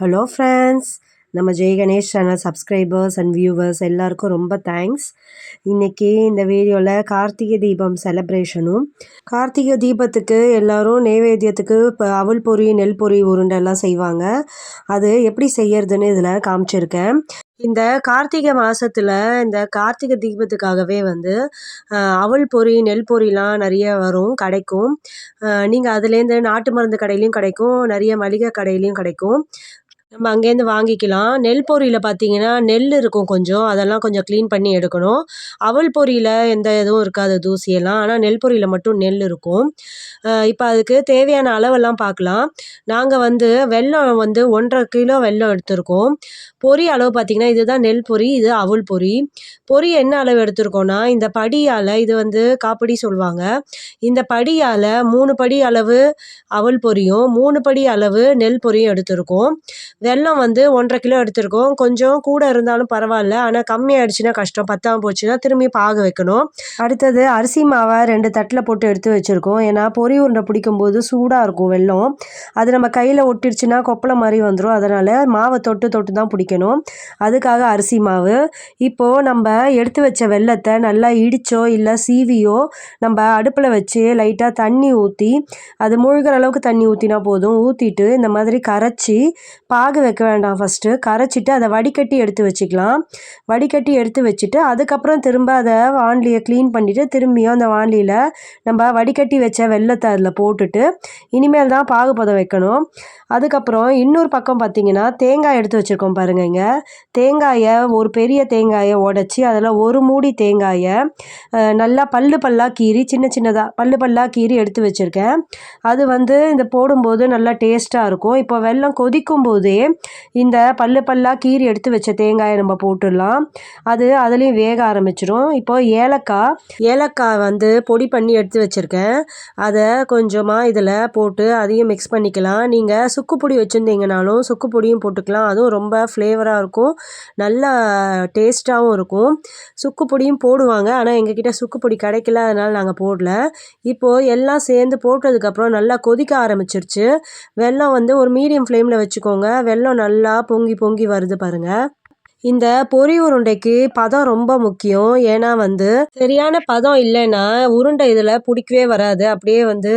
Hello friends நம்ம Jai Ganesh channel subscribers and viewers எல்லாருக்கும் ரொம்ப தேங்க்ஸ் இன்றைக்கி இந்த வீடியோவில் கார்த்திகை தீபம் செலப்ரேஷனும் கார்த்திகை தீபத்துக்கு எல்லோரும் நெய்வேத்தியத்துக்கு இப்போ அவல் பொறி நெல் பொரி உருண்டெல்லாம் செய்வாங்க. அது எப்படி செய்யறதுன்னு இதில் காமிச்சிருக்கேன். இந்த கார்த்திகை மாதத்தில் இந்த கார்த்திகை தீபத்துக்காகவே வந்து அவல் பொறி நெல் பொறிலாம் நிறைய வரும் கிடைக்கும். நீங்கள் அதுலேருந்து நாட்டு மருந்து கடையிலையும் கிடைக்கும் நிறைய மளிகை கடையிலையும் கிடைக்கும். நம்ம அங்கேருந்து வாங்கிக்கலாம். நெல் பொரியில் பார்த்தீங்கன்னா நெல் இருக்கும் கொஞ்சம். அதெல்லாம் கொஞ்சம் க்ளீன் பண்ணி எடுக்கணும். அவல் பொரியில் எந்த இதுவும் இருக்காது தூசியெல்லாம். ஆனால் நெல் பொரியில் மட்டும் நெல் இருக்கும். இப்போ அதுக்கு தேவையான அளவெல்லாம் பார்க்கலாம். நாங்கள் வந்து வெல்லம் வந்து ஒன்றரை கிலோ வெல்லம் எடுத்திருக்கோம். பொரி அளவு பார்த்திங்கன்னா இதுதான் நெல் பொரி இது அவல் பொரி. பொரி என்ன அளவு எடுத்திருக்கோன்னா இந்த படியால் இது வந்து காப்படி சொல்லுவாங்க. இந்த படியால் மூணு படி அளவு அவல் பொரியும் மூணு படி அளவு நெல் பொரியும் எடுத்திருக்கோம். வெல்லம் வந்து ஒன்றரை கிலோ எடுத்திருக்கோம். கொஞ்சம் கூட இருந்தாலும் பரவாயில்ல. ஆனால் கம்மியாயிடுச்சுன்னா கஷ்டம். பத்தாமல் போச்சுன்னா திரும்பி பாக வைக்கணும். அடுத்தது அரிசி மாவை ரெண்டு தட்டில் போட்டு எடுத்து வச்சுருக்கோம். ஏன்னா பொறி உருண்டை பிடிக்கும்போது சூடாக இருக்கும் வெல்லம். அது நம்ம கையில் ஒட்டிடுச்சுன்னா கொப்பளை மாதிரி வந்துடும் அதனால் மாவை தொட்டு தொட்டு தான் பிடிக்கணும். அதுக்காக அரிசி மாவு. இப்போது நம்ம எடுத்து வச்ச வெள்ளத்தை நல்லா இடிச்சோ இல்லை சீவியோ நம்ம அடுப்பில் வச்சு லைட்டாக தண்ணி ஊற்றி அது முழுகிற அளவுக்கு தண்ணி ஊற்றினா போதும். ஊற்றிட்டு இந்த மாதிரி கரைச்சி பா பாகு வைக்க வேண்டாம் ஃபஸ்ட்டு கரைச்சிட்டு அதை வடிகட்டி எடுத்து வச்சுக்கலாம். வடிகட்டி எடுத்து வச்சுட்டு அதுக்கப்புறம் திரும்ப அதை வாண்டியை க்ளீன் பண்ணிவிட்டு திரும்பியும் அந்த வாண்டியில் நம்ம வடிகட்டி வச்ச வெள்ளத்தை அதில் போட்டுட்டு இனிமேல் தான் பாகுபதம் வைக்கணும். அதுக்கப்புறம் இன்னொரு பக்கம் பார்த்திங்கன்னா தேங்காய் எடுத்து வச்சுருக்கோம் பாருங்க இங்கே தேங்காயை ஒரு பெரிய தேங்காயை உடச்சி அதில் ஒரு மூடி தேங்காயை நல்லா பல்லு பல்லாக கீறி சின்ன சின்னதாக பல்லு பல்லாக கீறி எடுத்து வச்சுருக்கேன். அது வந்து இந்த போடும்போது நல்லா டேஸ்ட்டாக இருக்கும். இப்போ வெள்ளம் கொதிக்கும் போதே இந்த பல்லு பல்லாக கீறி எடுத்து வச்ச தேங்காயை நம்ம போட்டுடலாம். அது அதுலேயும் வேக ஆரம்பிச்சிடும் இப்போ ஏலக்காய் ஏலக்காய் வந்து பொடி பண்ணி எடுத்து வச்சுருக்கேன். அதை கொஞ்சமாக இதில் போட்டு அதையும் மிக்ஸ் பண்ணிக்கலாம். நீங்கள் சுக்கு பொடி வச்சுருந்தீங்கனாலும் சுக்கு பொடியும் போட்டுக்கலாம். அதுவும் ரொம்ப ஃப்ளேவராக இருக்கும். நல்லா டேஸ்ட்டாகவும் இருக்கும். சுக்கு பொடியும் போடுவாங்க. ஆனால் எங்ககிட்ட சுக்கு பொடி கிடைக்கல. அதனால் நாங்கள் போடல. இப்போது எல்லாம் சேர்ந்து போட்டதுக்கப்புறம் நல்லா கொதிக்க ஆரம்பிச்சிருச்சு. வெள்ளம் வந்து ஒரு மீடியம் ஃப்ளேமில் வச்சுக்கோங்க. வெள்ளம் நல்லா பொங்கி பொங்கி வருது பாருங்கள் இந்த பொரி உருண்டைக்கு பதம் ரொம்ப முக்கியம். ஏன்னா வந்து சரியான பதம் இல்லைன்னா உருண்டை இதில் பிடிக்கவே வராது. அப்படியே வந்து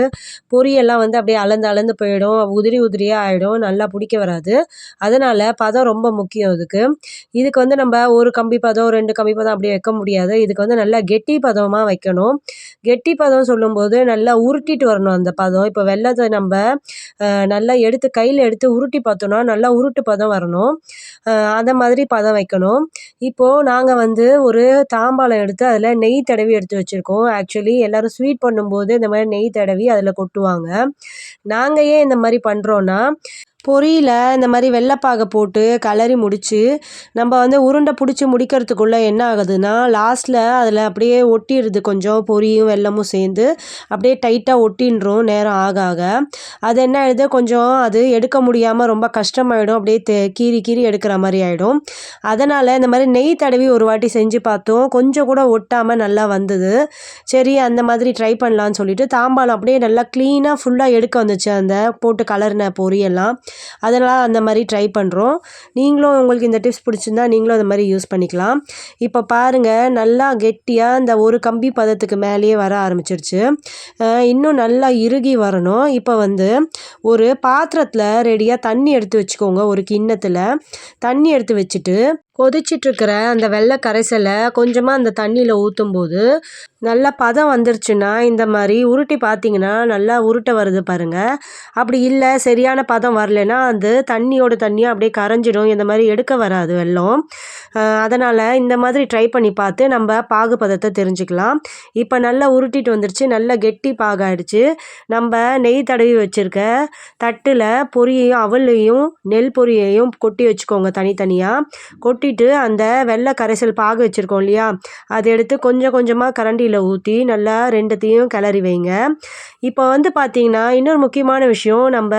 பொரியெல்லாம் வந்து அப்படியே அளந்து அளந்து போயிடும். உதிரி உதிரியாக ஆகிடும் நல்லா பிடிக்க வராது. அதனால் பதம் ரொம்ப முக்கியம் இதுக்கு. இதுக்கு வந்து நம்ம ஒரு கம்பி பதம் ரெண்டு கம்பி பதம் அப்படியே வைக்க முடியாது. இதுக்கு வந்து நல்லா கெட்டி பதமாக வைக்கணும். கெட்டி பதம் சொல்லும்போது நல்லா உருட்டிட்டு வரணும் அந்த பதம். இப்போ வெள்ளத்தை நம்ம நல்லா எடுத்து கையில் எடுத்து உருட்டி பார்த்தோன்னா நல்லா உருட்டு பதம் வரணும். அந்த மாதிரி பதம் தான் வைக்கணும். இப்போது நாங்கள் வந்து ஒரு தாம்பாளம் எடுத்து அதில் நெய் தடவி எடுத்து வச்சுருக்கோம். ஆக்சுவலி எல்லோரும் ஸ்வீட் பண்ணும்போது இந்த மாதிரி நெய் தடவி அதில் கொட்டுவாங்க. நாங்கள் ஏன் இந்த மாதிரி பண்ணுறோன்னா பொரியில் இந்த மாதிரி வெள்ளைப்பாகை போட்டு கலரி முடித்து நம்ம வந்து உருண்டை பிடிச்சி முடிக்கிறதுக்குள்ளே என்ன ஆகுதுன்னா லாஸ்ட்டில் அதில் அப்படியே ஒட்டிடுது கொஞ்சம் பொரியும் வெள்ளமும் சேர்ந்து. அப்படியே டைட்டாக ஒட்டின்றோம் நேரம் ஆக ஆக. அது என்ன ஆகிடுது கொஞ்சம் அது எடுக்க முடியாமல் ரொம்ப கஷ்டமாயிடும். அப்படியே தே கீறி கீறி எடுக்கிற மாதிரி ஆகிடும் அதனால் இந்த மாதிரி நெய் தடவி ஒரு வாட்டி செஞ்சு பார்த்தோம். கொஞ்சம் கூட ஒட்டாமல் நல்லா வந்தது. சரி அந்த மாதிரி ட்ரை பண்ணலான்னு சொல்லிட்டு தாம்பாளம் அப்படியே நல்லா க்ளீனாக ஃபுல்லாக எடுக்க வந்துச்சு. அந்த போட்டு கலர்ன பொரியெல்லாம். அதெல்லாம் அந்த மாதிரி ட்ரை பண்ணுறோம் நீங்களும் உங்களுக்கு இந்த டிப்ஸ் பிடிச்சிருந்தா நீங்களும் அந்த மாதிரி யூஸ் பண்ணிக்கலாம். இப்போ பாருங்கள் நல்லா கெட்டியாக இந்த ஒரு கம்பி பதத்துக்கு மேலேயே வர ஆரம்பிச்சிருச்சு. இன்னும் நல்லா இறுகி வரணும். இப்போ வந்து ஒரு பாத்திரத்தில் ரெடியாக தண்ணி எடுத்து வச்சுக்கோங்க ஒரு கிண்ணத்தில். தண்ணி எடுத்து வச்சுட்டு கொதிச்சிட்ருக்கிற அந்த வெள்ளை கரைசலை கொஞ்சமாக அந்த தண்ணியில் ஊற்றும்போது நல்லா பதம் வந்துருச்சுன்னா இந்த மாதிரி உருட்டி பார்த்தீங்கன்னா நல்லா உருட்டை வருது பாருங்கள் அப்படி இல்லை சரியான பதம் வரலைன்னா அது தண்ணியோட தண்ணியாக அப்படியே கரைஞ்சிடும். இந்த மாதிரி எடுக்க வராது வெள்ளம். அதனால் இந்த மாதிரி ட்ரை பண்ணி பார்த்து நம்ம பாகு பதத்தை தெரிஞ்சுக்கலாம். இப்போ நல்லா உருட்டிட்டு வந்துருச்சு நல்லா கெட்டி பாகாயிடுச்சு. நம்ம நெய் தடவி வச்சுருக்க தட்டில் பொரியையும் அவலையும் நெல் பொரியையும் கொட்டி வச்சுக்கோங்க தனித்தனியாக கொட்டி ஊற்றிட்டு அந்த வெள்ளை கரைசல் பாகு வச்சுருக்கோம் இல்லையா? அதை எடுத்து கொஞ்சம் கொஞ்சமாக கரண்டியில் ஊற்றி நல்லா ரெண்டுத்தையும் கிளறி வைங்க. இப்போ வந்து பார்த்திங்கன்னா இன்னொரு முக்கியமான விஷயம் நம்ம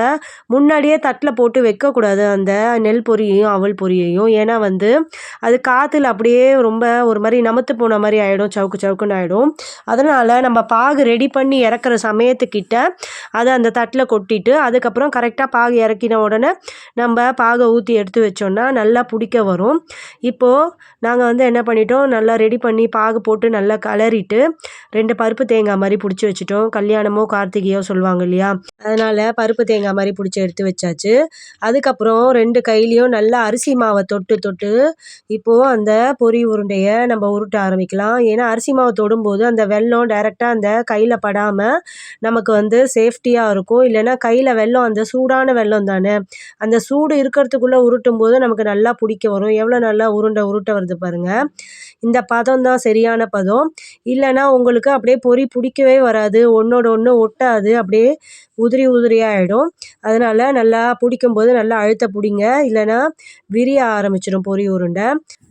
முன்னாடியே தட்டில் போட்டு வைக்கக்கூடாது. அந்த நெல் பொரியையும் அவல் பொரியையும் ஏன்னா வந்து அது காற்றுல அப்படியே ரொம்ப ஒரு மாதிரி நமத்து போன மாதிரி ஆகிடும் சவுக்கு சவுக்குன்னு ஆகிடும் அதனால் நம்ம பாகு ரெடி பண்ணி இறக்குற சமயத்துக்கிட்ட அதை அந்த தட்டில் கொட்டிட்டு அதுக்கப்புறம் கரெக்டாக பாகு இறக்கின உடனே நம்ம பாகை ஊற்றி எடுத்து வச்சோன்னா நல்லா பிடிக்க வரும். இப்போது நாங்கள் வந்து என்ன பண்ணிட்டோம்? நல்லா ரெடி பண்ணி பாகு போட்டு நல்லா கலரிட்டு ரெண்டு பருப்பு தேங்காய் மாதிரி பிடிச்சி வச்சுட்டோம். கல்யாணமோ கார்த்திகையோ சொல்லுவாங்க இல்லையா? அதனால் பருப்பு தேங்காய் மாதிரி பிடிச்சி எடுத்து வச்சாச்சு. அதுக்கப்புறம் ரெண்டு கையிலையும் நல்லா அரிசி மாவை தொட்டு தொட்டு இப்போது அந்த பொரி உருண்டையை நம்ம உருட்ட ஆரம்பிக்கலாம். ஏன்னா அரிசி மாவை தொடும்போது அந்த வெல்லம் டைரெக்டாக அந்த கையில் படாமல் நமக்கு வந்து சேஃப்டியாக இருக்கும். இல்லைன்னா கையில் வெல்லம் அந்த சூடான வெள்ளம் தானே? அந்த சூடு இருக்கிறதுக்குள்ளே உருட்டும் போது நமக்கு நல்லா பிடிக்க வரும். எவ்வளோ நல்லா உருண்டை உருட்ட வருது பாருங்கள் இந்த பதம் தான் சரியான பதம். இல்லைன்னா உங்களுக்கு அப்படியே பொரி பிடிக்கவே வராது. ஒன்றோட ஒன்று ஒட்டாது. அப்படியே உதிரி உதிரியாக ஆகிடும் அதனால் நல்லா பிடிக்கும் போது நல்லா அழுத்த பிடிங்க. இல்லைன்னா விரிய ஆரம்பிச்சிடும் பொரி உருண்டை.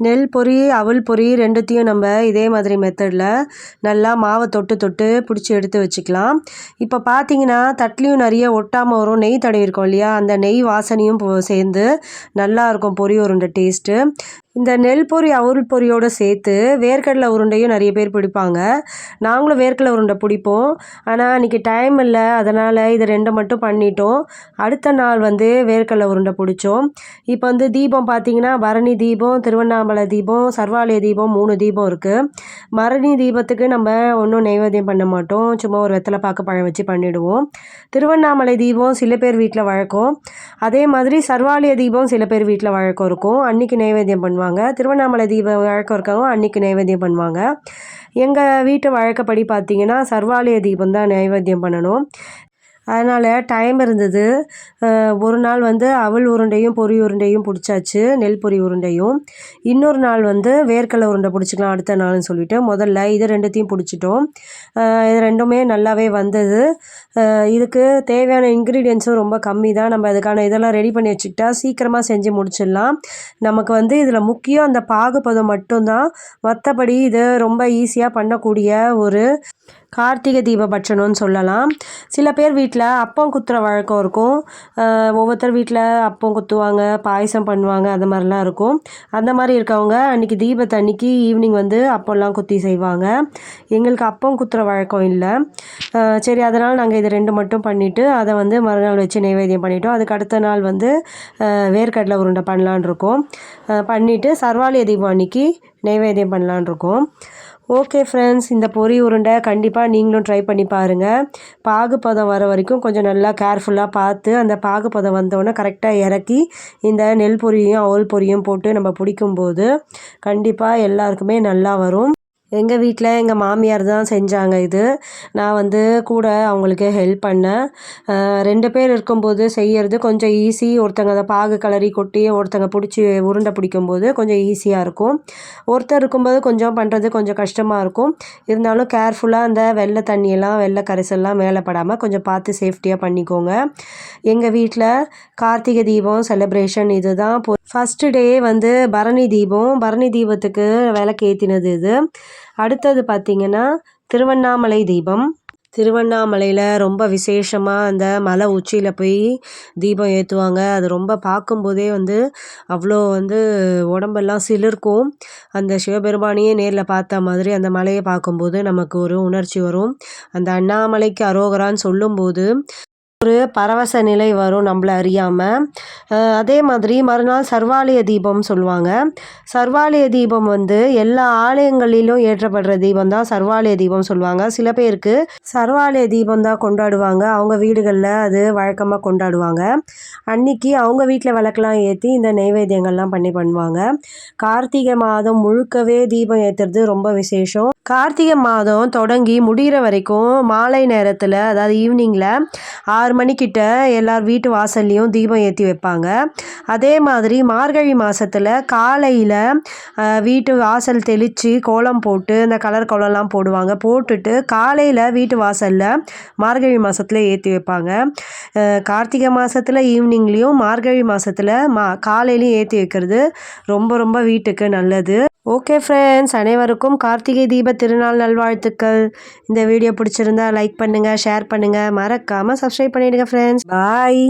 நெல் பொரி அவல் பொரி ரெண்டுத்தையும் நம்ம இதே மாதிரி மெத்தடில் நல்லா மாவை தொட்டு தொட்டு பிடிச்சி எடுத்து வச்சுக்கலாம். இப்போ பார்த்தீங்கன்னா தட்லேயும் நிறைய ஒட்டாமல் வரும். நெய் தடவிருக்கோம் இல்லையா? அந்த நெய் வாசனையும் சேர்ந்து நல்லா இருக்கும் பொரி உருண்டை டேஸ்ட்டு இந்த நெல் பொரி அவுள் பொரியோடு சேர்த்து வேர்க்கடலை உருண்டையும் நிறைய பேர் பிடிப்பாங்க. நாங்களும் வேர்க்கடலை உருண்டை பிடிப்போம். ஆனால் அன்றைக்கி டைம் இல்லை. அதனால் இது ரெண்டை மட்டும் பண்ணிட்டோம். அடுத்த நாள் வந்து வேர்க்கடலை உருண்டை பிடிச்சோம். இப்போ வந்து தீபம் பார்த்தீங்கன்னா பரணி தீபம் திருவண்ணாமலை தீபம் சர்வாலய தீபம் மூணு தீபம் இருக்குது பரணி தீபத்துக்கு நம்ம ஒன்றும் நைவேத்தியம் பண்ண மாட்டோம். சும்மா ஒரு வெத்தலை பாக்கு பழம் வச்சு பண்ணிவிடுவோம் திருவண்ணாமலை தீபம் சில பேர் வீட்டில் வழக்கம். அதே மாதிரி சர்வாலய தீபம் சில பேர் வீட்டில் வழக்கம் இருக்கும். அன்றைக்கி நைவேத்தியம் பண்ணுவாங்க. திருவண்ணாமலை தீபம் வழக்கம் இருக்கவங்க அன்றைக்கி நைவேத்தியம் பண்ணுவாங்க. எங்கள் வீட்டு வழக்கப்படி பார்த்தீங்கன்னா சர்வாலய தீபம் தான் நைவேத்தியம் பண்ணணும். அதனால் டைம் இருந்தது. ஒரு நாள் வந்து அவல் உருண்டையும் பொறி உருண்டையும் பிடிச்சாச்சு நெல் பொறி உருண்டையும். இன்னொரு நாள் வந்து வேர்க்கடலை உருண்டை பிடிச்சிக்கலாம் அடுத்த நாள்னு சொல்லிட்டு முதல்ல இது ரெண்டுத்தையும் பிடிச்சிட்டோம். இது ரெண்டுமே நல்லாவே வந்தது. இதுக்கு தேவையான இன்க்ரீடியன்ஸும் ரொம்ப கம்மி தான் நம்ம அதுக்கான இதெல்லாம் ரெடி பண்ணி வச்சுக்கிட்டா சீக்கிரமாக செஞ்சு முடிச்சிடலாம். நமக்கு வந்து இதில் முக்கியம் அந்த பாகுபதம் மட்டும்தான். மற்றபடி இது ரொம்ப ஈஸியாக பண்ணக்கூடிய ஒரு கார்த்திகை தீப பட்சணம்னு சொல்லலாம். சில பேர் வீட்டில் அப்பம் குத்துற வழக்கம் இருக்கும். ஒவ்வொருத்தர் வீட்டில் அப்பம் குத்துவாங்க பாயசம் பண்ணுவாங்க அந்த மாதிரிலாம் இருக்கும். அந்த மாதிரி இருக்கவங்க அன்றைக்கி தீபத்தை அன்னைக்கு ஈவினிங் வந்து அப்பம்லாம் குத்தி செய்வாங்க. எங்களுக்கு அப்பம் குத்துற வழக்கம் இல்லை. சரி அதனால் நாங்கள் இது ரெண்டு மட்டும் பண்ணிவிட்டு அதை வந்து மறுநாள் வச்சு நைவேத்தியம் பண்ணிட்டோம். அதுக்கு அடுத்த நாள் வந்து வேர்க்கடலை உருண்டை பண்ணலான் இருக்கோம். பண்ணிவிட்டு சர்வாலய தீபம் அன்னைக்கு நைவேத்தியம் பண்ணலான் இருக்கோம். ஓகே ஃப்ரெண்ட்ஸ் இந்த பொரி உருண்டை கண்டிப்பாக நீங்களும் ட்ரை பண்ணி பாருங்கள் பாகுபதம் வர வரைக்கும் கொஞ்சம் நல்லா கேர்ஃபுல்லாக பார்த்து அந்த பாகுபதம் வந்தோடனே கரெக்டாக இறக்கி இந்த நெல் பொரியும் அவல் பொரியும் போட்டு நம்ம பிடிக்கும்போது கண்டிப்பாக எல்லாருக்குமே நல்லா வரும். எங்கள் வீட்டில் எங்கள் மாமியார் தான் செஞ்சாங்க இது. நான் வந்து கூட அவங்களுக்கு ஹெல்ப் பண்ணேன். ரெண்டு பேர் இருக்கும்போது செய்யறது கொஞ்சம் ஈஸி ஒருத்தங்க அதை பாகு கலரி கொட்டி ஒருத்தங்க பிடிச்சி உருண்டை பிடிக்கும்போது கொஞ்சம் ஈஸியாக இருக்கும். ஒருத்தர் இருக்கும்போது கொஞ்சம் பண்ணுறது கொஞ்சம் கஷ்டமாக இருக்கும். இருந்தாலும் கேர்ஃபுல்லாக அந்த வெள்ளை தண்ணியெல்லாம் வெள்ளை கரைசல்லாம் மேலே படாமல் கொஞ்சம் பார்த்து சேஃப்டியாக பண்ணிக்கோங்க. எங்கள் வீட்டில் கார்த்திகை தீபம் செலிப்ரேஷன் இதுதான் ஃபஸ்ட்டு டே வந்து பரணி தீபம். பரணி தீபத்துக்கு விளக்கு ஏற்றினது இது. அடுத்தது பார்த்திங்கன்னா திருவண்ணாமலை தீபம். திருவண்ணாமலையில் ரொம்ப விசேஷமாக அந்த மலை உச்சியில் போய் தீபம் ஏற்றுவாங்க அது ரொம்ப பார்க்கும்போதே வந்து அவ்வளோ வந்து உடம்பெல்லாம் சிலிர்க்கும். அந்த சிவபெருமானையே நேரில் பார்த்த மாதிரி அந்த மலையை பார்க்கும்போது நமக்கு ஒரு உணர்ச்சி வரும். அந்த அண்ணாமலைக்கு அரோகரான்னு சொல்லும்போது ஒரு பரவச நிலை வரும் நம்மள அறியாமல் அதே மாதிரி மறுநாள் சர்வாலய தீபம் சொல்லுவாங்க. சர்வாலய தீபம் வந்து எல்லா ஆலயங்களிலும் ஏற்றப்படுற தீபம் தான் சர்வாலய தீபம் சொல்லுவாங்க. சில பேருக்கு சர்வாலய தீபம் தான் கொண்டாடுவாங்க. அவங்க வீடுகளில் அது வழக்கமாக கொண்டாடுவாங்க. அன்னைக்கு அவங்க வீட்டில் விளக்கெல்லாம் ஏற்றி இந்த நைவேத்தியங்கள்லாம் பண்ணி பண்ணுவாங்க. கார்த்திகை மாதம் முழுக்கவே தீபம் ஏற்றுறது ரொம்ப விசேஷம். கார்த்திகை மாதம் தொடங்கி முடிகிற வரைக்கும் மாலை நேரத்தில் அதாவது ஈவினிங்கில் ஆறு ஆறு மணிக்கிட்ட எல்லார் வீட்டு வாசல்லையும் தீபம் ஏற்றி வைப்பாங்க. அதே மாதிரி மார்கழி மாதத்தில் காலையில் வீட்டு வாசல் தெளித்து கோலம் போட்டு அந்த கலர் கோலம்லாம் போடுவாங்க. போட்டுட்டு காலையில் வீட்டு வாசலில் மார்கழி மாதத்தில் ஏற்றி வைப்பாங்க. கார்த்திகை மாதத்தில் ஈவினிங்லேயும் மார்கழி மாதத்தில் மா காலையிலையும் ஏற்றி வைக்கிறது ரொம்ப ரொம்ப வீட்டுக்கு நல்லது. ஓகே ஃப்ரெண்ட்ஸ் அனைவருக்கும் கார்த்திகை தீப திருநாள் நல்வாழ்த்துக்கள். இந்த வீடியோ பிடிச்சிருந்தா லைக் பண்ணுங்கள் ஷேர் பண்ணுங்கள் மறக்காமல் சப்ஸ்கிரைப் பண்ணிவிடுங்க ஃப்ரெண்ட்ஸ் பாய்